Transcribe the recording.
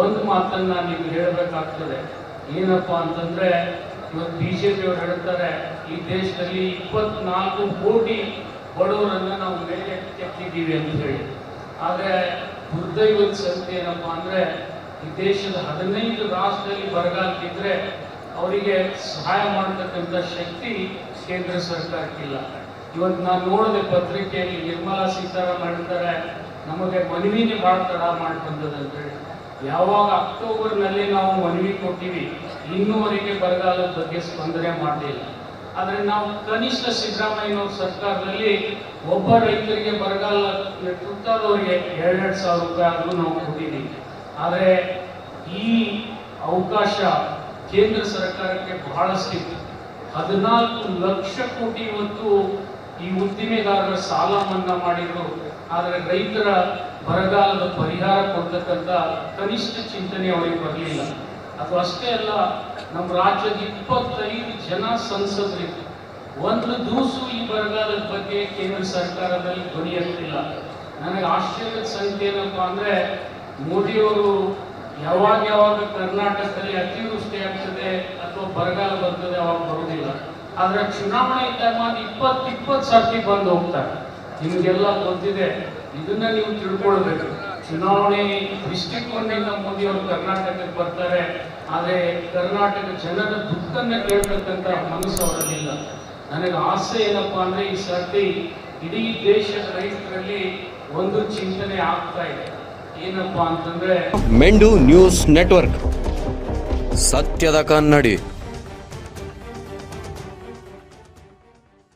ಒಂದು ಮಾತನ್ನ ನೀವು ಹೇಳಬೇಕಾಗ್ತದೆ. ಏನಪ್ಪ ಅಂತಂದ್ರೆ, ಇವತ್ತು ಬಿಜೆಪಿ ಅವರು ಹೇಳ್ತಾರೆ, ಈ ದೇಶದಲ್ಲಿ ಇಪ್ಪತ್ನಾಲ್ಕು ಕೋಟಿ ಬಡವರನ್ನ ನಾವು ಮೇಲೆ ಕೆತ್ತಿದ್ದೀವಿ ಅಂತ ಹೇಳಿ. ಆದರೆ ದುರ್ದೈವದ ಸಂಖ್ಯೆ ಏನಪ್ಪ ಅಂದರೆ, ಈ ದೇಶದ ಹದಿನೈದು ರಾಷ್ಟ್ರದಲ್ಲಿ ಬರಗಾಲಕ್ಕಿದ್ರೆ ಅವರಿಗೆ ಸಹಾಯ ಮಾಡತಕ್ಕಂಥ ಶಕ್ತಿ ಕೇಂದ್ರ ಸರ್ಕಾರಕ್ಕಿಲ್ಲ. ಇವತ್ತು ನಾನು ನೋಡಿದೆ ಪತ್ರಿಕೆಯಲ್ಲಿ ನಿರ್ಮಲಾ ಸೀತಾರಾಮನ್ ಹೇಳ್ತಾರೆ, ನಮಗೆ ಮನವಿನೇ ಭಾಳ ತಡ ಅಂತೇಳಿ ಯಾವಾಗ ಅಕ್ಟೋಬರ್ನಲ್ಲಿ ನಾವು ಮನವಿ ಕೊಟ್ಟಿವಿ ಇನ್ನೂವರೆಗೆ ಬರಗಾಲದ ಬಗ್ಗೆ ಸ್ಪಂದನೆ ಮಾಡಲಿಲ್ಲ ಆದರೆ ನಾವು ಕನಿಷ್ಠ ಸಿದ್ದರಾಮಯ್ಯನವ್ರ ಸರ್ಕಾರದಲ್ಲಿ ಒಬ್ಬ ರೈತರಿಗೆ ಬರಗಾಲ ತುತ್ತಾದವರಿಗೆ ಎರಡೆರಡು ಸಾವಿರ ರೂಪಾಯಿ ಆದರೂ ನಾವು ಕೊಟ್ಟಿದ್ದೀವಿ. ಆದರೆ ಈ ಅವಕಾಶ ಕೇಂದ್ರ ಸರ್ಕಾರಕ್ಕೆ ಬಹಳಷ್ಟಿತ್ತು ಹದಿನಾಲ್ಕು ಲಕ್ಷ ಕೋಟಿ ಇವತ್ತು ಈ ಉದ್ದಿಮೆದಾರರ ಸಾಲ ಮನ್ನಾ ಮಾಡಿದ್ರು ಆದರೆ ರೈತರ ಬರಗಾಲದ ಪರಿಹಾರ ಕೊಡ್ತಕ್ಕಂಥ ಕನಿಷ್ಠ ಚಿಂತನೆ ಅವರಿಗೆ ಬರಲಿಲ್ಲ. ಅದು ಅಷ್ಟೇ ಅಲ್ಲ, ನಮ್ಮ ರಾಜ್ಯದ ಇಪ್ಪತ್ತೈದು ಜನ ಸಂಸದರಿತ್ತು ಒಂದು ದೂಸು ಈ ಬರಗಾಲದ ಬಗ್ಗೆ ಕೇಂದ್ರ ಸರ್ಕಾರದಲ್ಲಿ ದೊರೆಯುತ್ತಿಲ್ಲ ನನಗೆ ಆಶ್ಚರ್ಯದ ಸಂಖ್ಯೆ ಏನಪ್ಪ ಅಂದರೆ, ಮೋದಿಯವರು ಯಾವಾಗ ಯಾವಾಗ ಕರ್ನಾಟಕದಲ್ಲಿ ಅತಿವೃಷ್ಟಿ ಆಗ್ತದೆ ಅಥವಾ ಬರಗಾಲ ಬರ್ತದೆ ಅವಾಗ ಬರುವುದಿಲ್ಲ. ಆದರೆ ಚುನಾವಣೆ ಇದ್ದಾಗ ಇಪ್ಪತ್ತು ಇಪ್ಪತ್ತು ಸರ್ತಿ ಬಂದು ಹೋಗ್ತಾರೆ. ನಿಮಗೆಲ್ಲ ಗೊತ್ತಿದೆ, ಇದನ್ನ ನೀವು ತಿಳ್ಕೊಳ್ಬೇಕು. ಚುನಾವಣೆ ದೃಷ್ಟಿಕೋನದಿಂದ ಮೋದಿ ಅವರು ಕರ್ನಾಟಕಕ್ಕೆ ಬರ್ತಾರೆ, ಆದರೆ ಕರ್ನಾಟಕ ಜನರ ದುಃಖನ್ನ ಕೇಳ್ತಕ್ಕಂಥ ಮನಸ್ಸು ಅವರಲ್ಲಿಲ್ಲ ನನಗೆ ಆಸೆ ಏನಪ್ಪಾ ಅಂದ್ರೆ ಈ ಸರ್ತಿ ಇಡೀ ದೇಶದ ರೈತರಲ್ಲಿ ಒಂದು ಚಿಂತನೆ ಆಗ್ತಾ ಇದೆ. ಏನಪ್ಪಾ ಅಂತಂದ್ರೆ ಮೆಂಡು ನ್ಯೂಸ್ ನೆಟ್ವರ್ಕ್. ಸತ್ಯದ ಕನ್ನಡಿ.